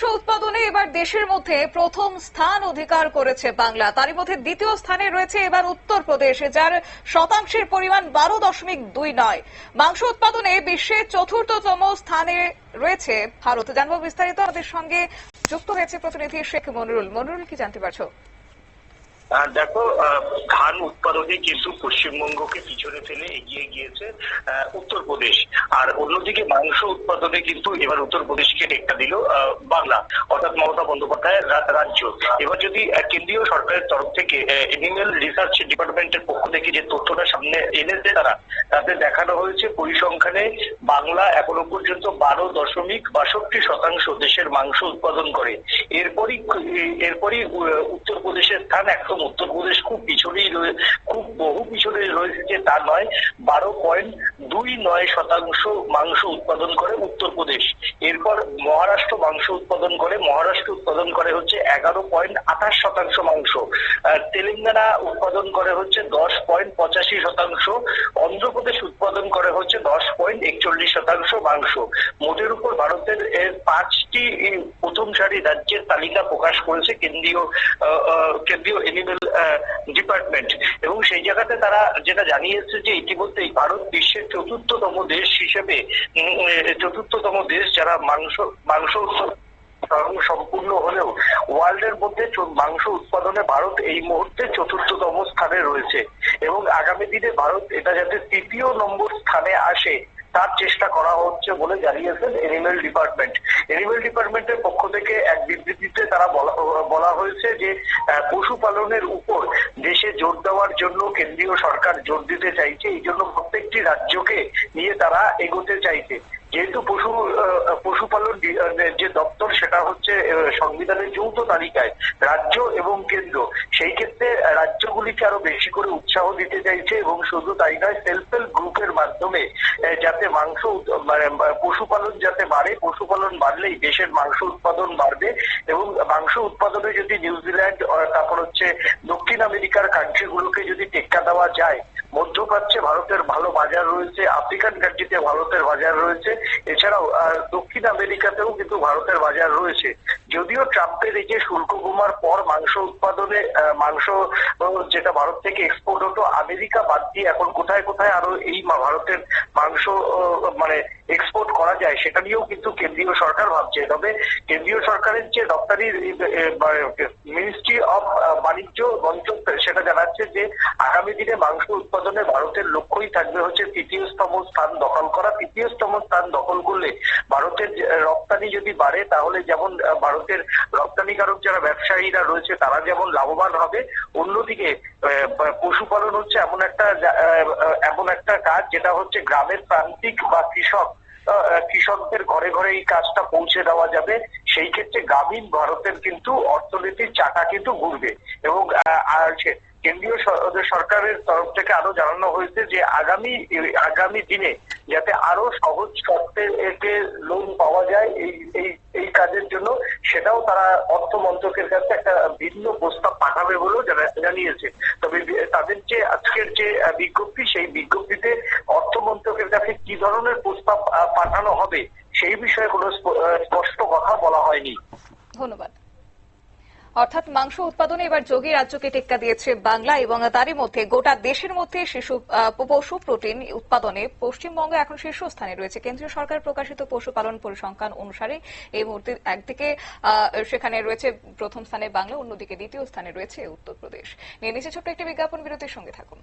মাংস উৎপাদনে এবার দেশের মধ্যে প্রথম স্থান অধিকার করেছে বাংলা। তারই মধ্যে দ্বিতীয় স্থানে রয়েছে এবার উত্তরপ্রদেশ, যার শতাংশের পরিমাণ বারো দশমিক দুই নয়। মাংস উৎপাদনে বিশ্বের চতুর্থতম স্থানে রয়েছে ভারত। জানব বিস্তারিত আমাদের সঙ্গে যুক্ত হয়েছে প্রতিনিধি শেখ মনিরুল। মনিরুল, কি জানতে পারছ? দেখো ধান উৎপাদনে কিন্তু পশ্চিমবঙ্গকে পিছনে ফেলে এগিয়ে গিয়েছে উত্তরপ্রদেশ। আর অন্যদিকে মাংস উৎপাদনে কিন্তু এবার উত্তরপ্রদেশকে টেক্কা দিল বাংলা। অর্থাৎ মমতা বন্দ্যোপাধ্যায়ের রাজ্য। এবার যদি কেন্দ্রীয় সরকারের তরফ থেকে এনিম্যাল রিসার্চ ডিপার্টমেন্টের পক্ষ থেকে যে তথ্যটা সামনে এনেছে তারা, তাতে দেখানো হয়েছে পরিসংখ্যানে বাংলা এখনও পর্যন্ত বারো দশমিক বাষট্টি শতাংশ দেশের মাংস উৎপাদন করে। এরপরই এরপরই উত্তরপ্রদেশের স্থান একদম উত্তরপ্রদেশ খুব পিছনেই রয়ে, খুব বহু পিছনে রয়েছে যে তা নয়, বারো পয়েন্ট দুই নয় শতাংশ মাংস উৎপাদন করে উত্তরপ্রদেশ। এরপর মহারাষ্ট্র মাংস উৎপাদন করে, মহারাষ্ট্র উৎপাদন করে হচ্ছে এগারো পয়েন্ট আঠাশ শতাংশ মাংস। তেলেঙ্গানা উৎপাদন করে হচ্ছে দশ পয়েন্ট পঁচাশি শতাংশ। অন্ধ্রপ্রদেশ উৎপাদন করে হচ্ছে দশ পয়েন্ট একচল্লিশ শতাংশ মাংস। মোটের উপর ভারতের পাঁচটি প্রথম সারি রাজ্যের তালিকা প্রকাশ করেছে কেন্দ্রীয় কেন্দ্রীয় এনিম্যাল ডিপার্টমেন্ট এবং সেই জায়গাতে তারা যেটা জানিয়েছে যে ইতিমধ্যেই ভারত বিশ্বের চতুর্থতম দেশ হিসেবে চতুর্থতম দেশ যারা মাংস মাংস সম্পূর্ণ হলেও ওয়ার্ল্ডের মধ্যে মাংস উৎপাদনে ভারত এই মুহূর্তে চতুর্থতম স্থানে রয়েছে। এবং আগামী দিনে ভারত এটা যাতে তৃতীয় নম্বর স্থানে আসে, তার চেষ্টা করা হচ্ছে বলে জানিয়েছেন এনিম্যাল ডিপার্টমেন্ট এনিম্যাল ডিপার্টমেন্টের পক্ষ থেকে এক বিবৃতিতে তারা বলা বলা হয়েছে যে পশুপালনের উপর দেশে জোর দেওয়ার জন্য কেন্দ্রীয় সরকার জোর দিতে চাইছে, এই জন্য প্রত্যেকটি রাজ্যকে নিয়ে তারা এগোতে চাইছে। যেহেতু পশু পশুপালন যে দপ্তর, সেটা হচ্ছে সংবিধানের যৌথ তালিকায় রাজ্য এবং কেন্দ্র। সেই ক্ষেত্রে রাজ্যগুলিকে আরও বেশি করে উৎসাহ দিতে চাইছে এবং শুধু তাই নয় সেলফ হেল্প গ্রুপের মাধ্যমে যাতে মাংস মানে পশুপালন যাতে বাড়ে, পশুপালন বাড়লেই দেশের মাংস উৎপাদন বাড়বে এবং মাংস উৎপাদনে যদি নিউজিল্যান্ড আহ, তারপর হচ্ছে দক্ষিণ আমেরিকার টেক্কা দেওয়া যায়। মধ্যপ্রাচ্যে ভারতের ভালো বাজার রয়েছে, আফ্রিকান কান্ট্রিতে ভারতের বাজার রয়েছে। এছাড়াও দক্ষিণ আমেরিকাতেও কিন্তু ভারতের বাজার রয়েছে। যদিও ট্রাম্পের এই যে শুল্ক কমার পর মাংস উৎপাদনে মাংস যেটা ভারত থেকে এক্সপোর্ট হতো, আমেরিকা বাদ দিয়ে এখন কোথায় কোথায় আরও এই ভারতের মাংস মানে এক্সপোর্ট করা যায়, সেটা নিয়েও কিন্তু কেন্দ্রীয় সরকার ভাবছে। তবে কেন্দ্রীয় সরকারের যে রপ্তানি মিনিস্ট্রি অফ বাণিজ্য, মন্ত্রক, সেটা জানাচ্ছে যে আগামী দিনে মাংস উৎপাদনে ভারতের লক্ষ্যই থাকবে হচ্ছে তৃতীয়তম স্থান দখল করা। তৃতীয়তম স্থান দখল করলে রপ্তানি যদি বাড়ে, তাহলে যেমন ভারতের রপ্তানিকারক যারা ব্যবসায়ীরা রয়েছে, তারা যেমন লাভবান হবে, অন্যদিকে পশুপালন হচ্ছে এমন একটা এমন একটা কাজ, যেটা হচ্ছে গ্রামের প্রান্তিক বা কৃষক কৃষকদের ঘরে ঘরে এই কাজটা পৌঁছে দেওয়া যাবে। সেই ক্ষেত্রে গ্রামীণ ভারতের কিন্তু অর্থনীতির চাকা কিন্তু ঘুরবে এবং কেন্দ্রীয় সরকারের তরফ থেকে আরও জানানো হয়েছে যে আগামী আগামী দিনে যাতে আরও সহজ শর্তে এতে লোন পাওয়া যায় এই এই এই কাজের জন্য, সেটাও তারা অর্থ মন্ত্রকের কাছে একটা ভিন্ন প্রস্তাব পাঠাবে বলেও জানা- জানিয়েছে। তবে তাদের যে আজকের যে বিজ্ঞপ্তি, সেই বিজ্ঞপ্তিতে অর্থ মন্ত্রকের কাছে কি ধরনের প্রস্তাব পাঠানো হবে, সেই বিষয়ে কোনো স্প- স্পষ্ট কথা বলা হয়নি। ধন্যবাদ। অর্থাৎ মাংস উৎপাদনে এবার যোগী রাজ্যকে টেক্কা দিয়েছে বাংলা এবং তারই মধ্যে গোটা দেশের মধ্যে শিশু পশু প্রোটিন উৎপাদনে পশ্চিমবঙ্গ এখন শীর্ষস্থানে রয়েছে। কেন্দ্রীয় সরকার প্রকাশিত পশুপালন পরিসংখ্যান অনুসারে এই মুহূর্তে একদিকে সেখানে রয়েছে প্রথম স্থানে বাংলা, অন্যদিকে দ্বিতীয় স্থানে রয়েছে উত্তরপ্রদেশ। নিয়ে নিচে ছোট্ট একটি বিজ্ঞাপন বিরতির সঙ্গে থাকুন।